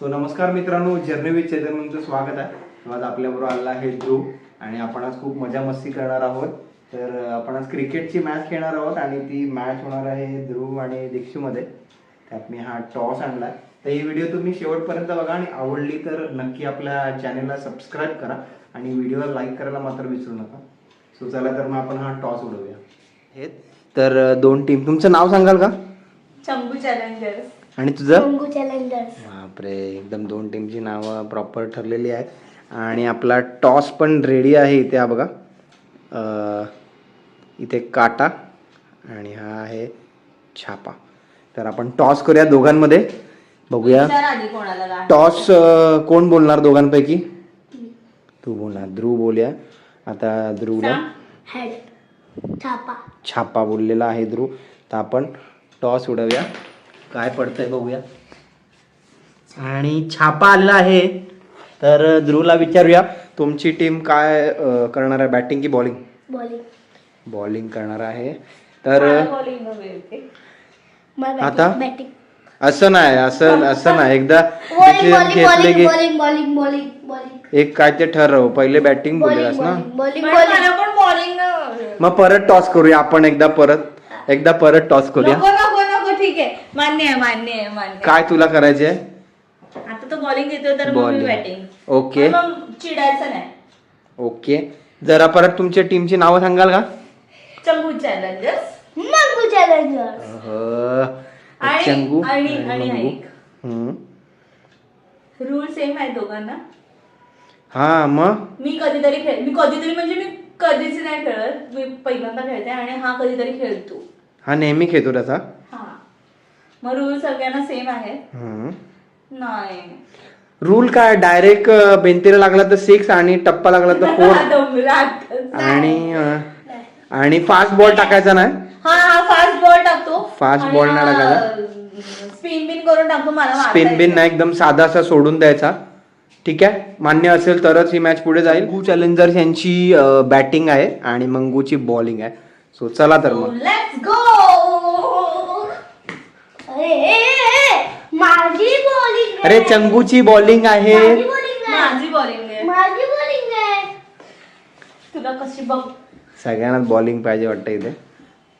So नमस्कार मित्रांनो journey with चैतन्यचं स्वागत आहे. आज आपल्याबरोबर आला आहे ध्रुव आणि आपण आज खूप मजा मस्ती करणार आहोत. तर आपण आज क्रिकेटची मॅच खेळणार आहोत आणि ती मॅच होणार आहे ध्रुव आणि दीक्षूमध्ये. त्यात मी हा टॉस आणलाय. तर ही व्हिडिओ तुम्ही शेवटपर्यंत बघा आणि आवडली तर नक्की आपल्या चॅनेलला सबस्क्राईब करा आणि व्हिडिओला लाईक करायला मात्र विसरू नका. सो चला तर मग आपण हा टॉस उडवूया. हे तर दोन टीम तुमचं नाव सांगाल का? चंबू चॅलेंजर्स आणि तुझं? चॅलेंजर्स. बापरे एकदम दोन टीमची नावं प्रॉपर ठरलेली आहेत. आणि आपला टॉस पण रेडी आहे इथे हा बघा. अं, इथे काटा आणि हा आहे छापा. तर आपण टॉस करूया दोघांमध्ये. बघूया. विचार आधी कोणाला काय टॉस कोण बोलणार दोघांपैकी? तू बोलणार. ध्रुव बोलूया. आता ध्रुवला. हेड छापा. छापा बोललेला आहे ध्रुव. तर आपण टॉस उडवूया. काय पडतंय बघूया. आणि छापा आलेला आहे. तर ध्रुवला विचारूया. तुमची टीम काय अं, करणार आहे? बॅटिंग की बॉलिंग बॉलिंग बॉलिंग करणार आहे. तर मला. आता? बॅटिंग असं नाही असं असं नाही. एकदा बॉलिंग decision घेतले बॉलिंग की बॉलिंग बॉलिंग बॉलिंग बॉलिंग एक काय ते ठरव. पहिले बॅटिंग बोललेलास ना? बॉलिंग पण बॉलिंग मला पण बॉलिंग मग परत टॉस करूया आपण एकदा परत. एकदा परत टॉस करूया. नको ठीक आहे. मान्य आहे मान्य आहे मान्य आहे. काय तुला करायचे आहे? आता तो बॉलिंग देतो तर मग मी Bowling. बॅटिंग ओके मग चिडायचं नाही. ओके जरा परत तुमच्या टीमची नावं सांगाल का? चंबू चॅलेंजर्स मंगू अहं, आणि- चंगू आणि- आणि आणि मंगू. ऐक. हम्म. रूल सेम आहे दोघांना. हा मग? मी कधीतरी खेळ मी कधीतरी म्हणजे मी कधीच नाही खेळत. मी पहिल्यांदा खेळते आणि हा कधीतरी खेळतो. हा नेहमी खेळतो त्याचा? मग रूल सगळ्यांना सेम आहे हम्म. नाही. रूल काय? डायरेक्ट बेंतीला लागला तर सिक्स आणि टप्पा लागला तर फोर डोंगरात. आणि अं, आणि फास्ट बॉल टाकायचा नाही? हा हा फास्ट बॉल टाकतो. Fast ball नाही टाकायचा. स्पिन बिन करून टाकतो मला मारता स्पिन बिन. नाही. एकदम साधा असा सोडून द्यायचा. ठीक आहे? मान्य असेल तरच ही मॅच पुढे जाईल. मंगू चॅलेंजर्स यांची बॅटिंग आहे आणि मंगूची बॉलिंग आहे. सो चला तर मग. Let's go! अरे माझी बॉलिंग अरे चंगूची बॉलिंग आहे. माझी बॉलिंग आहे. माझी बॉलिंग आहे. माझी बॉलिंग आहे. तुला कशी बघ. सगळ्यांनाच बॉलिंग पाहिजे वाटतं इथे.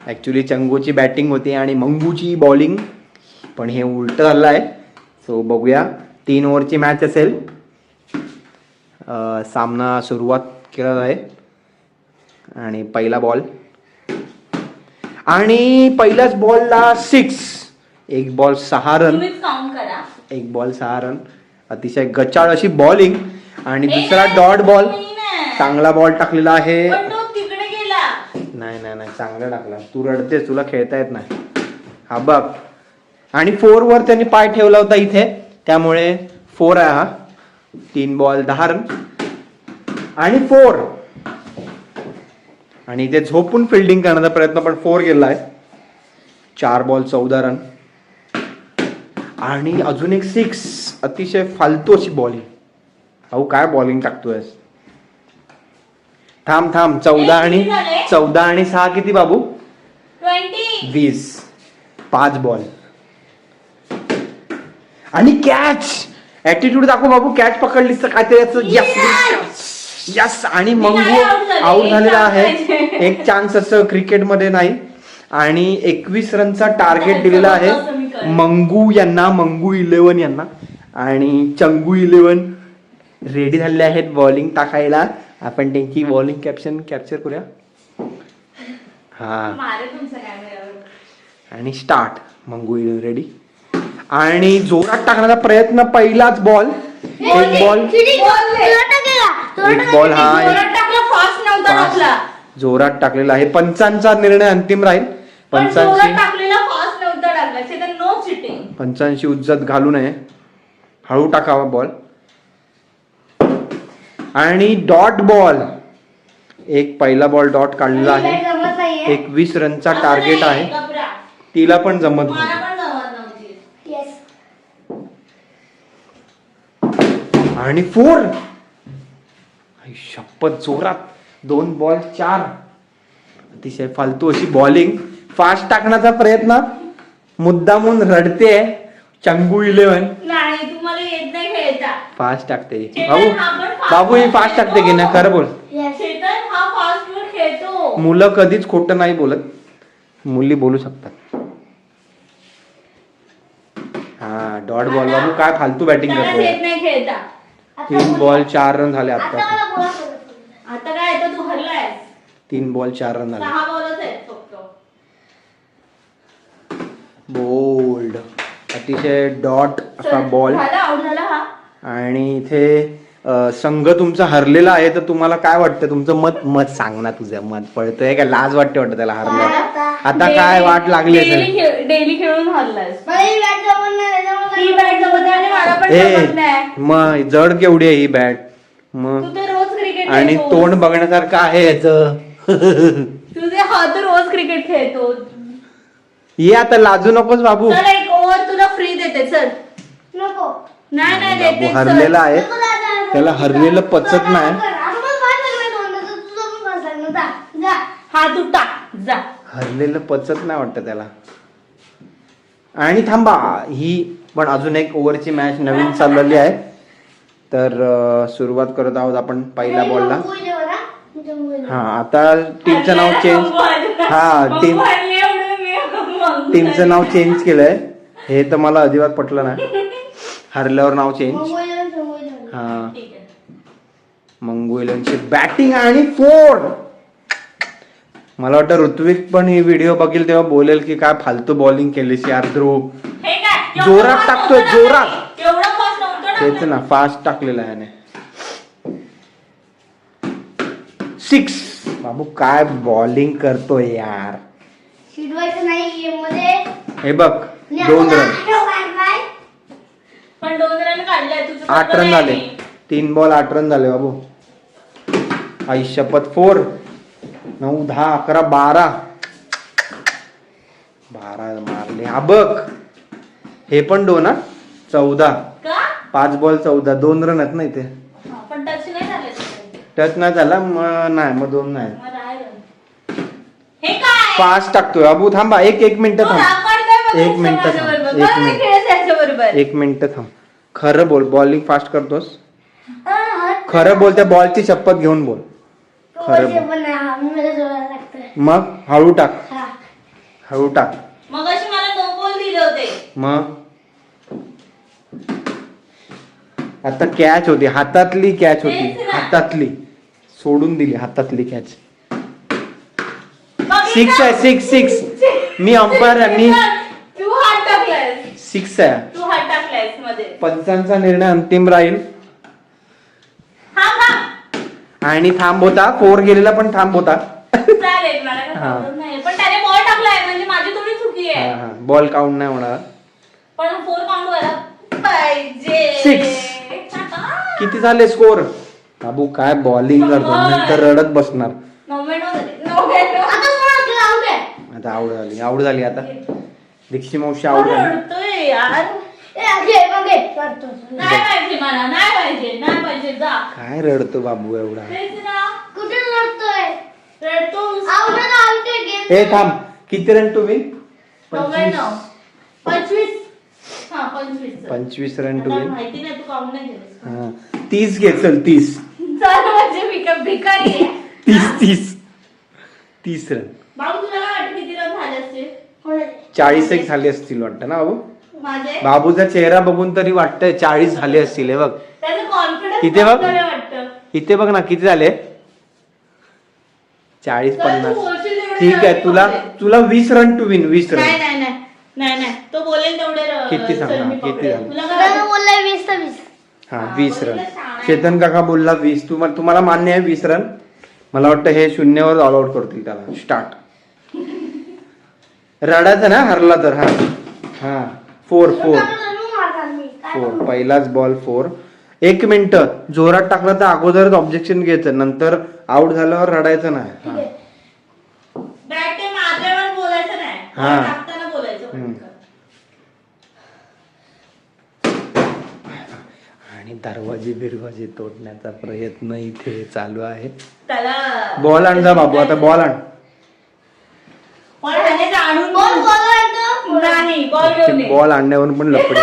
ऍक्च्युली चंगूची बॅटिंग होती आणि मंगूची बॉलिंग पण हे उलट झालं आहे सो बघूया. तीन ओव्हरची मॅच असेल. अं, सामना सुरुवात केला आहे आणि पहिला बॉल आणि पहिल्याच बॉलला सिक्स एक बॉल सहा रन तुम्हीच काउंट करा. एक बॉल सहा रन अतिशय गचाळ अशी बॉलिंग आणि दुसरा डॉट बॉल. चांगला बॉल टाकलेला आहे. पण तो तिकडे गेला. नाही नाही नाही. चांगला टाकला. तू रडतेस तुला खेळता येत नाही. हा बघ. आणि फोर वर त्यांनी पाय ठेवला होता इथे. त्यामुळे फोर आहे हा. तीन बॉल दहा रन आणि फोर आणि इथे झोपून फिल्डिंग करण्याचा प्रयत्न पण फोर गेला आहे चार बॉल चौदा रन आणि अजून एक सिक्स अतिशय फालतू अशी बॉलिंग अहो काय बॉलिंग टाकतोय थांब थांब चौदा आणि? चौदा आणि सहा किती बाबू? वीस. पाच बॉल आणि कॅच ऍटिट्यूड दाखव बाबू. कॅच पकडलीस तर काहीतरी यस यस आणि मंगू. आउट झालेला आहे. एक चान्स असं क्रिकेटमध्ये नाही. आणि एकवीस रनचा टार्गेट दिलेला आहे. मंगू यांना मंगू इलेव्हन यांना आणि चंगू इलेव्हन रेडी झालेले आहेत बॉलिंग टाकायला. आपण त्यांची बॉलिंग कॅप्शन कॅप्चर करूया. हा. आणि स्टार्ट मंगू रेडी आणि जोरात टाकण्याचा प्रयत्न पहिलाच बॉल एक बॉल एक बॉल हा. जोरात टाकलेला आहे. पंचांचा निर्णय अंतिम राहील. पंचांची पंचांची उज्जत घालू नये. हळू टाकावा बॉल आणि डॉट बॉल एक पहिला बॉल डॉट काढलेला आहे. जमत नाहीये. एक वीस रनचा टार्गेट आहे. तिला पण जमत नाही. आणि फोर शपथ जोरात. दोन बॉल चार. अतिशय फालतू अशी बॉलिंग फास्ट टाकण्याचा प्रयत्न. मुद्दामून रडते चंगू इलेव्हन नाही तुम्हाला येत नाही टाकते. बाबू बाबू ही फास्ट. टाकते की नाही? खरं बोल. Yes. चेतन हा फास्ट फूड खेळतो. मुलं कधीच खोटं नाही बोलत. मुली बोलू शकतात. हा डॉट बॉल बाबू काय फालतू बॅटिंग त्याला करतोय? येत नाही खेळता. आता तीन बोल- चार रन झाले आता. काय येतं तू तीन बॉल चार रन झाले. सहा बॉलच आहेत फक्त बोल्ड. अतिशय डॉट असा बॉल. हा. आणि इथे संघ तुमचा हरलेला आहे तर तुम्हाला काय वाटतं तुमचं मत मत सांग ना तुझं मत. पळतंय का? लाज वाटते वाटतं त्याला हरलं. आता काय वाट लागली असेल? डेली खेळून ही ही मग जड केवढी आहे ही बॅट मग तू तर रोज क्रिकेट आणि तोंड बघण्यासारखं आहे याचं. तुझे हात रोज क्रिकेट खेळतो ये आता लाजू नकोस बाबू. चल एक ओव्हर तुला फ्री देते चल. नको. नाही नाही बाबू देते हरलेला. आहे. नको दादा. त्याला हरलेलं पचत नाही. आता मला पाच लागले दोन तर तुझं पण पाच लागलं. जा, जा. हा तू टाक. जा. हरलेलं पचत नाही वाटतं त्याला. आणि थांबा ही पण अजून एक ओव्हरची मॅच नवीन चाललेली आहे. तर अं, सुरुवात करत आहोत आपण पहिल्या हे बॉलला बघा. हा आता टीमचं नाव चेंज हा, टीम- टीमचं नाव चेंज केलंय. हे तर मला अजिबात पटलं नाही. हरल्यावर नाव चेंज. हा. मंगोईलनची बॅटिंग आणि फोर मला वाटतं ऋत्विक पण ही व्हिडिओ बघेल तेव्हा बोलेल की काय फालतू बॉलिंग केलीस यार ध्रुव. जोरात टाकतोय, जोरात. तेच. ना फास्ट टाकलेला आहे याने. सिक्स बाबू काय बॉलिंग करतोय यार. शिडवायचं नाही गेममध्ये. हे बघ दोन रन पण दोन रन काढले तुझं आठ रन झाले. तीन बॉल आठ रन झाले बाबू. आई शपथ फोर. नऊ दहा अकरा बारा. बारा मारले. हा बघ. हे पण दोन हा. चौदा. का? पाच बॉल चौदा. दोन रन आहेत ना इथे. पण टच नाही झाले. तुझे. टच नाही झाला मग नाही मग दोन नाही मग आहे run. हे काय पाच टाकतोय. बाबू थांबा एक एक मिनिट थांब. एक मिनिटं थांब. एक मिनिट. एक मिनिट थांब. खरं बोल बॉलिंग फास्ट करतोस? खरं बोल त्या बॉलची शपथ घेऊन बोल. खरं बोल. मग हळू टाक. हळू टाक. मग अशी मला नो बॉल दिले होते. मग? आता कॅच होती. हातातली कॅच होती. हातातली. सोडून दिली हातातली कॅच? सिक्स आहे सिक्स सिक्स मी अंपायर आहे मी तू हात टाकलायस सिक्स आहे. तू हात टाकलायसमध्ये. पंचांचा निर्णय अंतिम राहील. हा हा आणि थांब होता फोर गेलेला पण थांब होता. चालेल मला काही हा. problem नाही पण त्याने बॉल टाकलाय म्हणजे माझी थोडी चुकी आहे. बॉल काउंट नाही होणार. पण फोर काउंट व्हायला पाहिजे. Six. किती झाले स्कोर बाबू काय बॉलिंग करतो? नंतर रडत बसणार नव्याण्णव झाले. नव्याण्णव. आता कोणाला केलं out आहे? आता आवड झाली आवड झाली आता. दीक्षी मावशी आवड झाली. रडतोय यार? ए, घे, मग घे. करतो. नाही पाहिजे मला नाही पाहिजे नाही पाहिजे जा. काय रडतो बाबू एवढा? तेच ना. रडतो. ए थांब. किती रन तुम्ही? पंचवीस. हा पंचवीस. पंचवीस रन तुम्ही. माहिती नाही तू काउंट नाही केलंस हा. तीस घे चल तीस. चल म्हणजे मी का भिकारी आहे. तीस तीस. तीस रन बाबू तुला काय वाटतं किती रन झाले असते कोणाचे? चाळीस एक झाले असतील वाटतं ना बाबू? माझे? बाबूचा चेहरा बघून तरी वाटतंय चाळीस झाले असतील हे बघ. इथे बघ. वाटतं. इथे बघ ना किती झाले? चाळीस पन्नास. ठीक आहे तुला. तुला वीस रन टू विन वीस नाही रन नाही नाही नाही नाही. तो बोलेल तेवढे र- किती सांग किती. झाले? हा वीस रन. चेतन काका बोलला वीस. तुम्हाला तुम्हाला मान्य आहे वीस रन मला वाटतं हे शून्यवर ऑल आउट करतील त्याला. स्टार्ट रडायचं ना हरला तर हा. हा. Four four four? पहिलाच बॉल फोर एक मिनिट जोरात टाकलं तर अगोदरच ऑब्जेक्शन घ्यायचं. नंतर आउट झाल्यावर रडायचं नाही. हा. हा. आणि दरवाजे बिरवाजे तोडण्याचा प्रयत्न इथे चालू आहे. बॉल आण जा बाबू. आता बॉल आण बॉल ह्याने जाणून बॉल बोलवाय तो. नाही बॉल घेऊन ये. बॉल आणण्यावरून पण लपडे.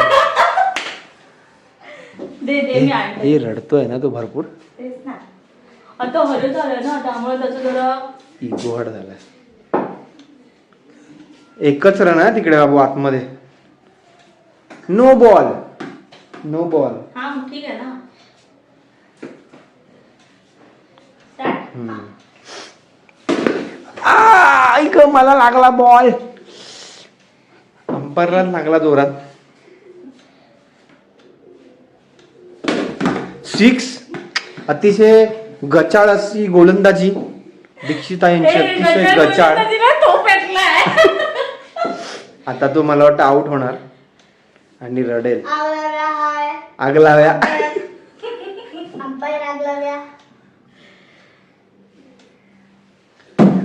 दे दे मी आणते. हे रडतोय ना तो भरपूर. तेच ना. आता हरत आलं ना त्यामुळे त्याचं जरा इगो हट झालाय. एकच रन आहे तिकडे बाबू आतमध्ये. नो बॉल नो बॉल हा मग ठीक आहे ना. Start. ऐक मला लागला बॉल अंपायरला लागला जोरात. सिक्स अतिशय गचाळ अशी गोलंदाजी. दीक्षिता यांची हे अतिशय गचाळ आता तो मला वाटतं आउट होणार. आणि रडेल. आग लाव्या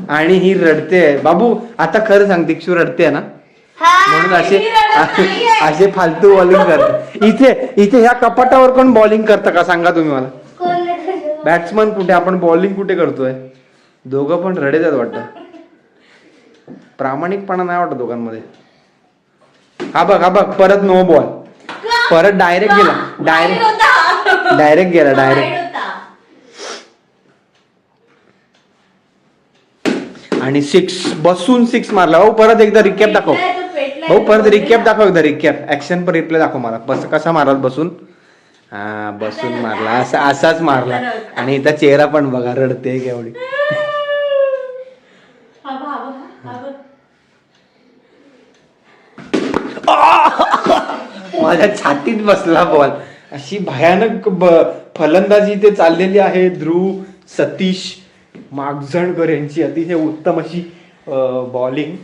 आणि ही रडते बाबू आता खरं सांग दीक्षू रडते ना? म्हणून असे. असे फालतू बॉलिंग करते. इथे इथे ह्या कपाटावर कोण बॉलिंग करतं का? सांगा तुम्ही मला. बॅट्समन कुठे? आपण बॉलिंग कुठे करतोय? दोघं पण रडेत आहेत वाटतं. प्रामाणिकपणा नाही वाटत दोघांमध्ये. हा बघ हा बघ परत नो बॉल परत डायरेक्ट गेला. डायरेक्ट. डायरेक्ट गेला डायरेक्ट. आणि सिक्स बसून सिक्स मारला. हो परत एकदा रिकॅप दाखव. हो तो. परत रिकॅप दाखव एकदा रिकॅप ऍक्शन पर रिप्ले दाखव मला. बस कसा मारला बसून? हा बसून मारला. असा असाच मारला. आणि इथं चेहरा पण बघा रडते केवढी. माझ्या छातीत बसला बॉल अशी भयानक फलंदाजी ते चाललेली आहे. ध्रुव सतीश मागझणकर यांची अतिशय उत्तम अशी बॉलिंग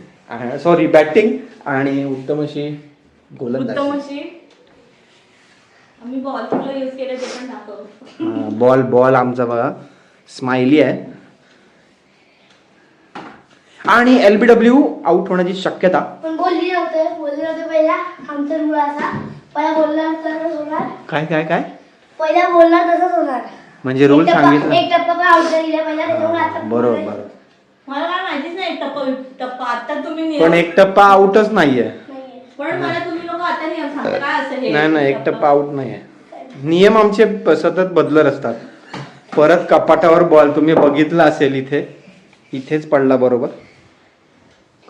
सॉरी बॅटिंग आणि उत्तम अशी उत्तम गोलंदाजी. अशी आम्ही बॉल कुठला युज केला ते पण दाखव. बॉल बॉल आमचा बघा. स्माइली आहे. आणि एलबीडब्ल्यू आउट होण्याची शक्यता. पण बोलली नव्हतं. बोलली नव्हतं पहिला. आमचा रूल असा. पहिला बोलणार तसंच होणार. काय काय काय? पहिला बोलणार तसंच होणार. म्हणजे रूल एक टप्पा- सांगितलं. एक टप्पा पण आउट दिला पहिला त्याच्यामुळे आता बरोबर. बरोबर मला काय माहितीच नाही टप्पा टप्पा. आता तुम्ही नियम पण एक टप्पा आउटच नाहीये. नाहीये. पण मला तुम्ही लोक आता नियम सांगता काय असं हे? नाही नाही एक टप्पा आउट नाहीये. नियम आमचे प- सतत बदलत असतात. परत कपाटावर बॉल तुम्ही बघितला असेल इथे इथेच पडला बरोबर.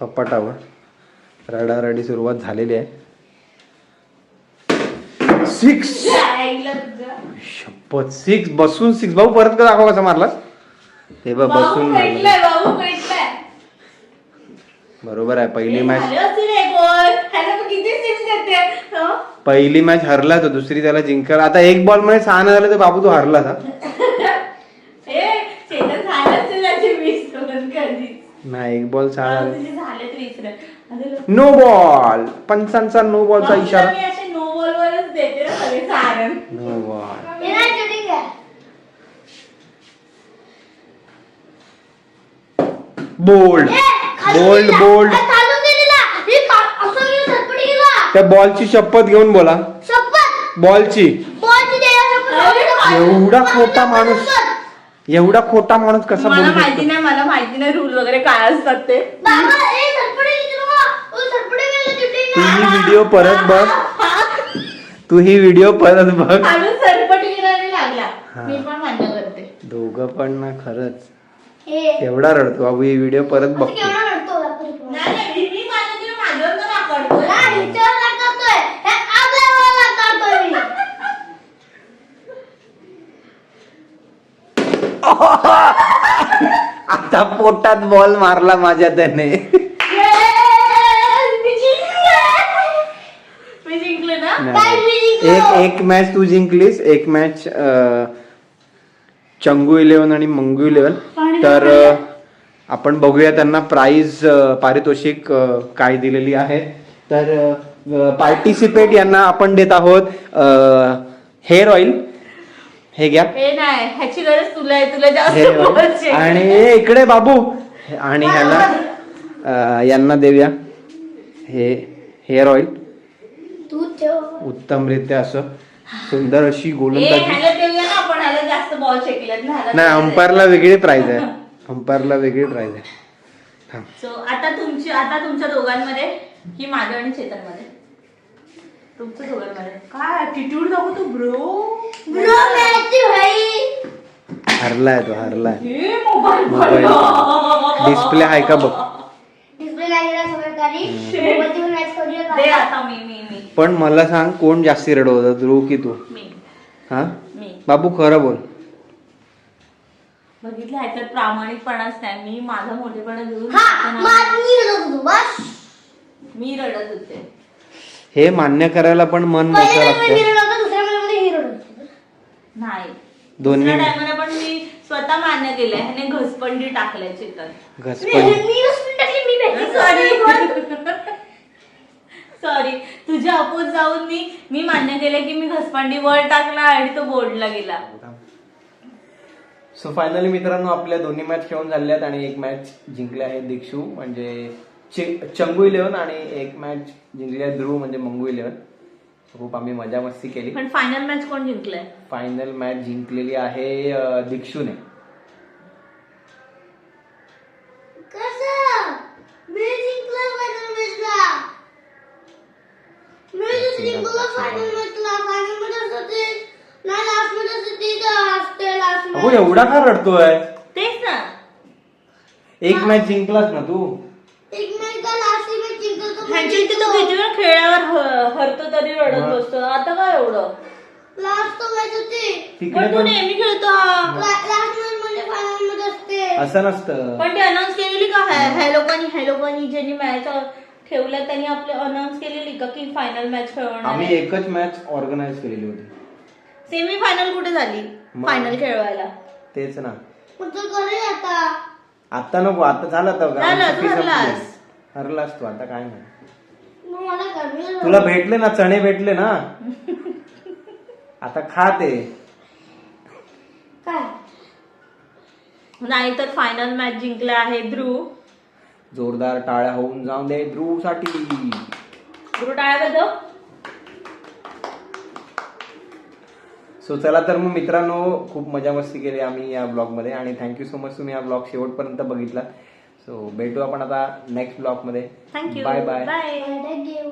कपाटावर. रडारडी सुरुवात झालेली आहे. सिक्स जायला तुझं. शपथ सिक्स बसून सिक्स भाऊ परत का दाखव कसा मारलास? ते बघ बसून बाबू बरोबर आहे पहिली मॅच हं? पहिली मॅच हरला तो दुसरी त्याला जिंकला. आता एक बॉलमध्ये सहा न झाले तर बाबू तो हरला था. नाही एक बॉल सहा नो बॉल पंचांचा नो बॉलचा इशारा मी असे नो बॉल वरच देते ना सगळे कारण नो बॉल हे नाही shooting आहे. Bowled bowled. बोल्ड. हे. त्या बॉलची शपथ घेऊन बोला शपथ. बॉलची. अरे, एवढा. खोटा माणूस एवढा खोटा माणूस कसा मला बोलू माहिती शकतो नाही मला माहिती नाही रूल वगैरे काय असतात ते तू. ही व्हिडिओ परत बघ तू ही व्हिडिओ परत बघ अजून सरपटी गिरायला लागला हा. मी पण मान्य करते दोघं पण ना खरंच हे, एवढा रडतो बाबू ही व्हिडिओ परत बघतो. हा. हे. आता पोटात बॉल मारला माझ्या त्याने? एक एक मॅच तू जिंकलीस एक मॅच चंगू इलेव्हन आणि मंगू इलेव्हन. तर आपण बघूया त्यांना प्राइज पारितोषिक काय दिलेली आहे. तर पार्टिसिपेट यांना आपण देत आहोत हेअर ऑइल. हे घ्या. हे ह्याची गरज तुला आणि इकडे बाबू. आणि ह्याला यांना देऊया. हे हेअर ऑइल. उत्तमरित्या असं सुंदर अशी गोलंदाजी ह्याला देऊया ना आपण ह्याला जास्त बॉल शेकलेत नाही. अंपायरला वेगळी प्राइज आहे. अंपायरला वेगळी प्राइज आहे. थांब. सो आता तुमची आता तुमच्या दोघांमध्ये की माझ्या आणि चेतनमध्ये तुमच्या दोघांमध्ये. काय ऍटिट्यूड दाखवतो ब्रो हरलाय तो हरलाय. हे मोबाईल. डिस्प्ले आहे का बघ. डिस्प्ले लागलेला सगळं काही मोबाईलची पण मॅच करूया दे का? आता मी मी मी. पण मला सांग कोण जास्ती रडवत ध्रुव की तू? मी. हा? मी. बाबू खरं बोल. बघितलं ह्याच्यात प्रामाणिकपणाच नाही. मी माझा मोठेपणा घेऊन हा माझ मी रडत होतो बस. मी रडत होते. हे मान्य करायला पण मन मोठं पहिल्या टाइमला मी लागतं. रडत होतो दुसऱ्या मध्ये ही रडत होती. नाही. दोन्ही दुसऱ्या टायमाला पण मी स्वतः मान्य केलंय. ह्याने घसपंडी टाकल्या चिकन. मी घसपण मी रडून टाकली मी भेटली सॉरी सॉरी तुझ्या अपोज जाऊन मी मी मान्य केलं की मी घसपांडी वर टाकला आणि तो बोर्डला गेला. सो फायनली मित्रांनो आपल्या दोन्ही मॅच खेळून झाल्या आहेत आणि एक मॅच जिंकले आहे दीक्षू म्हणजे चंगू इलेव्हन आणि एक मॅच जिंकली आहे ध्रुव म्हणजे मंगू इलेव्हन खूप आम्ही मजा मस्ती केली. पण फायनल मॅच कोण जिंकलंय? फायनल मॅच जिंकलेली आहे दीक्षूने कसं मी जिंकलो फायनल मॅचला मी जिंकलो फायनल मॅचला फायनलमध्ये असं ते नाही लास्टमध्ये असं ते असते लास्ट अहो एवढा का रडतोय? तेच ना. एक मॅच जिंकलास ना तू. एक मॅच का लास्ट मॅच जिंकलो तो ह्यांच्या इथे तो किती वेळ खेळावर ह- हरतो तरी रडत. बसतो. आता काय एवढं? लास्ट तो मॅच होती. तिकडे पण तू पण नेहमी खेळतो. हा. लास्ट मॅच म्हणजे फायनलमध्ये असते. असं नसतं. पण ते अनाऊन्स केलेली का? ह्या ह्या लोकांनी ह्या लोकांनी ज्यांनी मॅच ठेवल्या त्यांनी आपले अनाऊन्स केलेली का की फायनल मॅच खेळवणार आम्ही एकच मॅच ऑर्गनाईज केलेली होती. सेमी फायनल कुठे झाली? मग. फायनल खेळवायला. तेच ना. तो आता. आता नको आता झालं तर झालं, तू हरलास. हरलास तू आता काय नाही. मग मला कमी तुला भेटले ना चणे भेटले ना. आता खा ते. काय? नाही तर फायनल मॅच जिंकला आहे ध्रुव. जोरदार टाळ्या होऊन जाऊन दे ध्रुवसाठी ध्रुव टाळ्या सो चला तर मग मित्रांनो खूप मजा मस्ती केली आम्ही या ब्लॉगमध्ये आणि थँक्यू सो मच तुम्ही हा ब्लॉग शेवटपर्यंत बघितला सो भेटू आपण आता नेक्स्ट ब्लॉगमध्ये thank you bye bye bye thank you